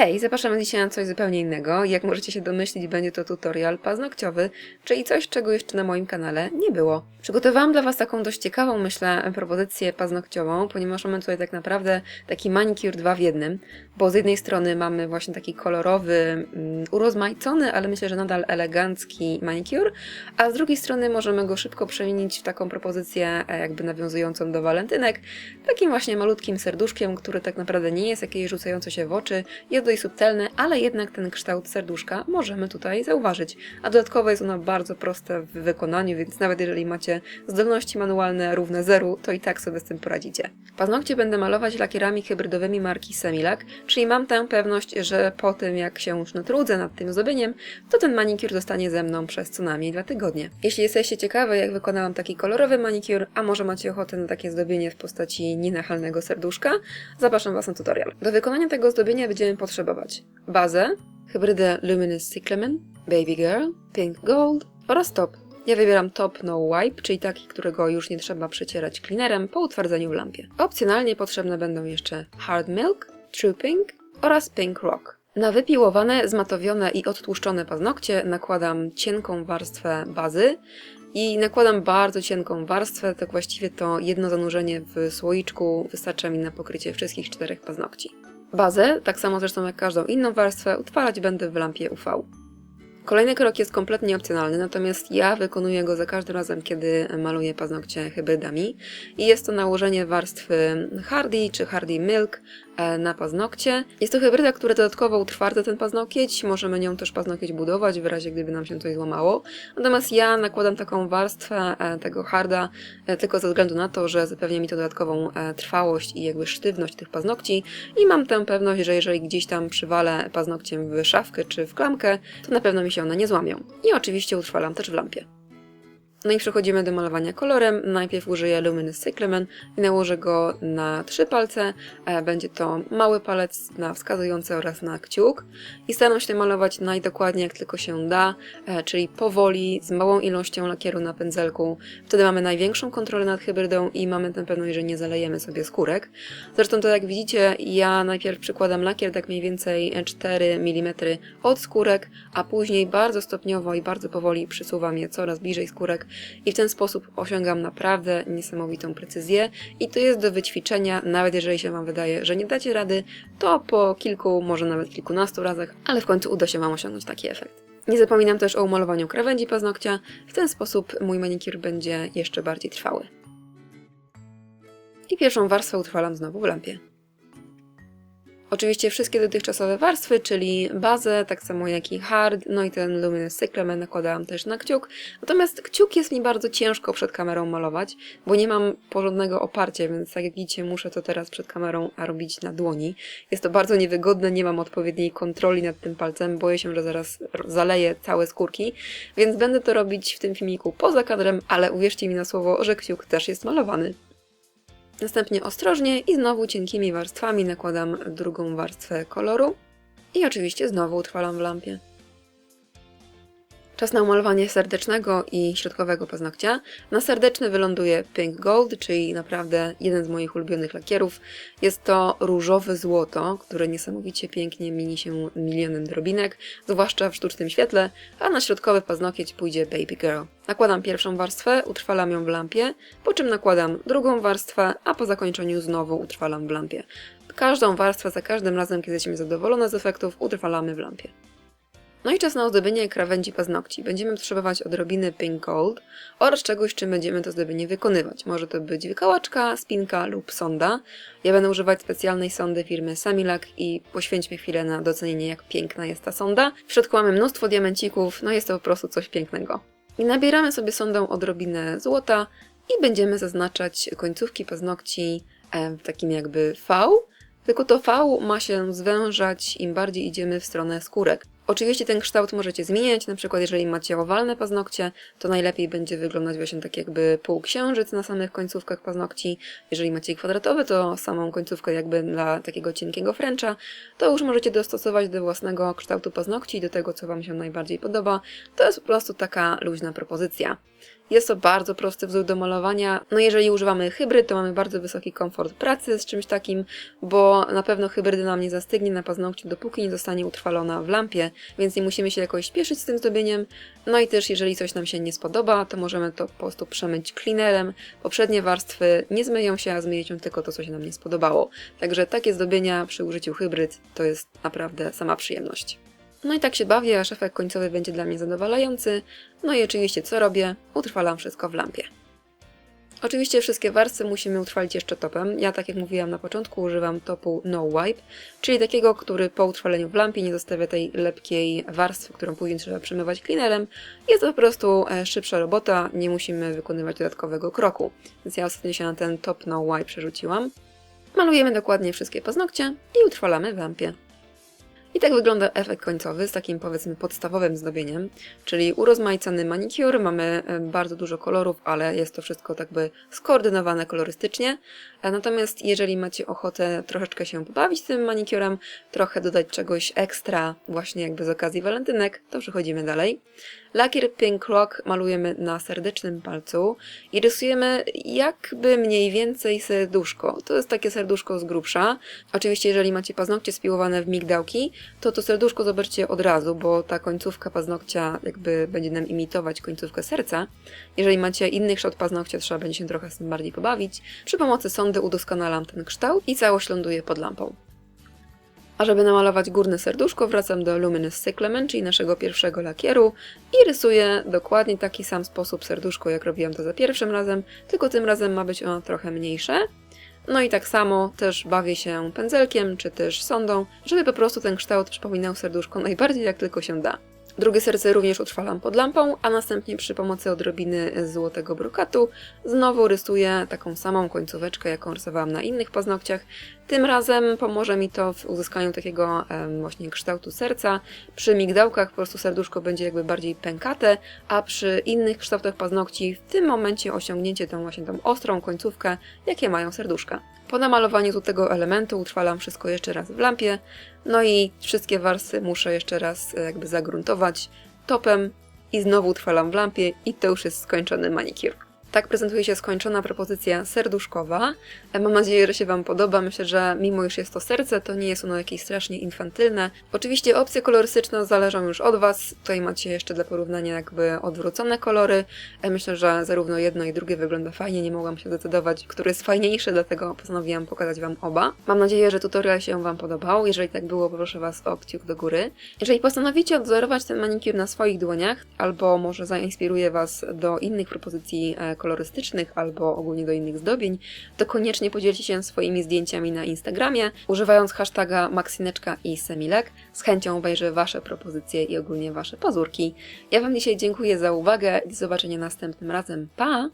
Hej, zapraszamy dzisiaj na coś zupełnie innego. Jak możecie się domyślić, będzie to tutorial paznokciowy, czyli coś, czego jeszcze na moim kanale nie było. Przygotowałam dla Was taką dość ciekawą, myślę, propozycję paznokciową, ponieważ mamy tutaj tak naprawdę taki manicure dwa w jednym, bo z jednej strony mamy właśnie taki kolorowy, mm, urozmaicony, ale myślę, że nadal elegancki manicure, a z drugiej strony możemy go szybko przemienić w taką propozycję e, jakby nawiązującą do walentynek, takim właśnie malutkim serduszkiem, które tak naprawdę nie jest jakieś rzucające się w oczy, jest dość subtelne, ale jednak ten kształt serduszka możemy tutaj zauważyć. A dodatkowo jest ono bardzo proste w wykonaniu, więc nawet jeżeli macie zdolności manualne równe zeru, to i tak sobie z tym poradzicie. Paznokcie będę malować lakierami hybrydowymi marki Semilac, czyli mam tę pewność, że po tym jak się już natrudzę nad tym zdobieniem, to ten manicure zostanie ze mną przez co najmniej dwa tygodnie. Jeśli jesteście ciekawe, jak wykonałam taki kolorowy manicure, a może macie ochotę na takie zdobienie w postaci nienachalnego serduszka, zapraszam Was na tutorial. Do wykonania tego zdobienia będziemy potrzebować bazę, hybrydę Luminous Cyclamen, Baby Girl, Pink Gold oraz top. Ja wybieram top no wipe, czyli taki, którego już nie trzeba przecierać cleanerem po utwardzeniu w lampie. Opcjonalnie potrzebne będą jeszcze Hard Milk, True Pink oraz Pink Rock. Na wypiłowane, zmatowione i odtłuszczone paznokcie nakładam cienką warstwę bazy i nakładam bardzo cienką warstwę, tak właściwie to jedno zanurzenie w słoiczku wystarcza mi na pokrycie wszystkich czterech paznokci. Bazę, tak samo zresztą jak każdą inną warstwę, utrwalać będę w lampie UV. Kolejny krok jest kompletnie opcjonalny, natomiast ja wykonuję go za każdym razem, kiedy maluję paznokcie hybrydami. I jest to nałożenie warstwy Hardy czy Hardy Milk na paznokcie. Jest to hybryda, która dodatkowo utwardza ten paznokieć. Możemy nią też paznokieć budować w razie, gdyby nam się coś złamało. Natomiast ja nakładam taką warstwę e, tego harda e, tylko ze względu na to, że zapewnia mi to dodatkową trwałość i jakby sztywność tych paznokci. I mam tę pewność, że jeżeli gdzieś tam przywalę paznokciem w szafkę czy w klamkę, to na pewno mi się one nie złamią. I oczywiście utrwalam też w lampie. No i przechodzimy do malowania kolorem. Najpierw użyję Luminous Cyclamen i nałożę go na trzy palce. E, Będzie to mały palec na wskazujący oraz na kciuk. I staram się malować najdokładniej jak tylko się da, e, czyli powoli, z małą ilością lakieru na pędzelku. Wtedy mamy największą kontrolę nad hybrydą i mamy tę pewność, że nie zalejemy sobie skórek. Zresztą to jak widzicie, ja najpierw przykładam lakier tak mniej więcej 4 mm od skórek, a później bardzo stopniowo i bardzo powoli przysuwam je coraz bliżej skórek i w ten sposób osiągam naprawdę niesamowitą precyzję i to jest do wyćwiczenia, nawet jeżeli się Wam wydaje, że nie dacie rady, to po kilku, może nawet kilkunastu razach, ale w końcu uda się Wam osiągnąć taki efekt. Nie zapominam też o umalowaniu krawędzi paznokcia, w ten sposób mój manikir będzie jeszcze bardziej trwały. I pierwszą warstwę utrwalam znowu w lampie. Oczywiście wszystkie dotychczasowe warstwy, czyli bazę, tak samo jak i hard, no i ten Luminous Cyclamen nakładałam też na kciuk. Natomiast kciuk jest mi bardzo ciężko przed kamerą malować, bo nie mam porządnego oparcia, więc tak jak widzicie muszę to teraz przed kamerą robić na dłoni. Jest to bardzo niewygodne, nie mam odpowiedniej kontroli nad tym palcem, boję się, że zaraz zaleję całe skórki, więc będę to robić w tym filmiku poza kadrem, ale uwierzcie mi na słowo, że kciuk też jest malowany. Następnie ostrożnie i znowu cienkimi warstwami nakładam drugą warstwę koloru i oczywiście znowu utrwalam w lampie. Czas na umalowanie serdecznego i środkowego paznokcia. Na serdeczny wyląduje Pink Gold, czyli naprawdę jeden z moich ulubionych lakierów. Jest to różowe złoto, które niesamowicie pięknie mieni się milionem drobinek, zwłaszcza w sztucznym świetle, a na środkowy paznokieć pójdzie Baby Girl. Nakładam pierwszą warstwę, utrwalam ją w lampie, po czym nakładam drugą warstwę, a po zakończeniu znowu utrwalam w lampie. Każdą warstwę za każdym razem, kiedy jesteśmy zadowolone z efektów, utrwalamy w lampie. No i czas na ozdobienie krawędzi paznokci. Będziemy potrzebować odrobiny Pink Gold oraz czegoś, czym będziemy to zdobienie wykonywać. Może to być wykałaczka, spinka lub sonda. Ja będę używać specjalnej sondy firmy Samilac i poświęćmy chwilę na docenienie, jak piękna jest ta sonda. W środku mamy mnóstwo diamencików, no jest to po prostu coś pięknego. I nabieramy sobie sondą odrobinę złota i będziemy zaznaczać końcówki paznokci w takim jakby V, tylko to V ma się zwężać im bardziej idziemy w stronę skórek. Oczywiście ten kształt możecie zmieniać, na przykład jeżeli macie owalne paznokcie, to najlepiej będzie wyglądać właśnie tak jakby półksiężyc na samych końcówkach paznokci. Jeżeli macie kwadratowe, to samą końcówkę jakby dla takiego cienkiego fręcza, to już możecie dostosować do własnego kształtu paznokci, do tego co Wam się najbardziej podoba. To jest po prostu taka luźna propozycja. Jest to bardzo prosty wzór do malowania. No jeżeli używamy hybryd, to mamy bardzo wysoki komfort pracy z czymś takim, bo na pewno hybrydy nam nie zastygnie na paznokciu, dopóki nie zostanie utrwalona w lampie, więc nie musimy się jakoś śpieszyć z tym zdobieniem. No i też jeżeli coś nam się nie spodoba, to możemy to po prostu przemyć cleanerem. Poprzednie warstwy nie zmyją się, a zmyje się tylko to, co się nam nie spodobało. Także takie zdobienia przy użyciu hybryd to jest naprawdę sama przyjemność. No i tak się bawię, aż efekt końcowy będzie dla mnie zadowalający. No i oczywiście co robię? Utrwalam wszystko w lampie. Oczywiście wszystkie warstwy musimy utrwalić jeszcze topem. Ja, tak jak mówiłam na początku, używam topu No Wipe, czyli takiego, który po utrwaleniu w lampie nie zostawia tej lepkiej warstwy, którą później trzeba przemywać cleanerem. Jest to po prostu e, szybsza robota, nie musimy wykonywać dodatkowego kroku. Więc ja ostatnio się na ten top No Wipe przerzuciłam. Malujemy dokładnie wszystkie paznokcie i utrwalamy w lampie. I tak wygląda efekt końcowy z takim powiedzmy podstawowym zdobieniem, czyli urozmaicony manikur, mamy e, bardzo dużo kolorów, ale jest to wszystko tak by skoordynowane kolorystycznie. E, Natomiast jeżeli macie ochotę troszeczkę się pobawić tym manikurem, trochę dodać czegoś ekstra właśnie jakby z okazji walentynek, to przechodzimy dalej. Lakier Pink Rock malujemy na serdecznym palcu i rysujemy jakby mniej więcej serduszko. To jest takie serduszko z grubsza. Oczywiście jeżeli macie paznokcie spiłowane w migdałki, to to serduszko zobaczcie od razu, bo ta końcówka paznokcia jakby będzie nam imitować końcówkę serca. Jeżeli macie inny kształt paznokcia, trzeba będzie się trochę z tym bardziej pobawić. Przy pomocy sondy udoskonalam ten kształt i całość ląduje pod lampą. A żeby namalować górne serduszko, wracam do Luminous Cyclamen, czyli naszego pierwszego lakieru i rysuję dokładnie taki sam sposób serduszko, jak robiłam to za pierwszym razem, tylko tym razem ma być ono trochę mniejsze. No i tak samo też bawię się pędzelkiem, czy też sondą, żeby po prostu ten kształt przypominał serduszko najbardziej jak tylko się da. Drugie serce również utrwalam pod lampą, a następnie przy pomocy odrobiny złotego brokatu znowu rysuję taką samą końcóweczkę, jaką rysowałam na innych paznokciach. Tym razem pomoże mi to w uzyskaniu takiego właśnie kształtu serca. Przy migdałkach po prostu serduszko będzie jakby bardziej pękate, a przy innych kształtach paznokci w tym momencie osiągnięcie tą właśnie tą ostrą końcówkę, jakie mają serduszka. Po namalowaniu tu tego elementu utrwalam wszystko jeszcze raz w lampie, no i wszystkie warstwy muszę jeszcze raz e, jakby zagruntować topem i znowu utrwalam w lampie i to już jest skończony manikur. Tak prezentuje się skończona propozycja serduszkowa. E, Mam nadzieję, że się Wam podoba. Myślę, że mimo iż jest to serce, to nie jest ono jakieś strasznie infantylne. Oczywiście opcje kolorystyczne zależą już od Was. Tutaj macie jeszcze dla porównania jakby odwrócone kolory. E, Myślę, że zarówno jedno i drugie wygląda fajnie. Nie mogłam się zdecydować, który jest fajniejszy, dlatego postanowiłam pokazać Wam oba. Mam nadzieję, że tutorial się Wam podobał. Jeżeli tak było, proszę Was o kciuk do góry. Jeżeli postanowicie odwzorować ten manikur na swoich dłoniach, albo może zainspiruje Was do innych propozycji e, kolorystycznych, albo ogólnie do innych zdobień, to koniecznie podzielcie się swoimi zdjęciami na Instagramie, używając hashtaga Maksineczka i Semilek. Z chęcią obejrzę Wasze propozycje i ogólnie Wasze pazurki. Ja Wam dzisiaj dziękuję za uwagę i do zobaczenia następnym razem. Pa!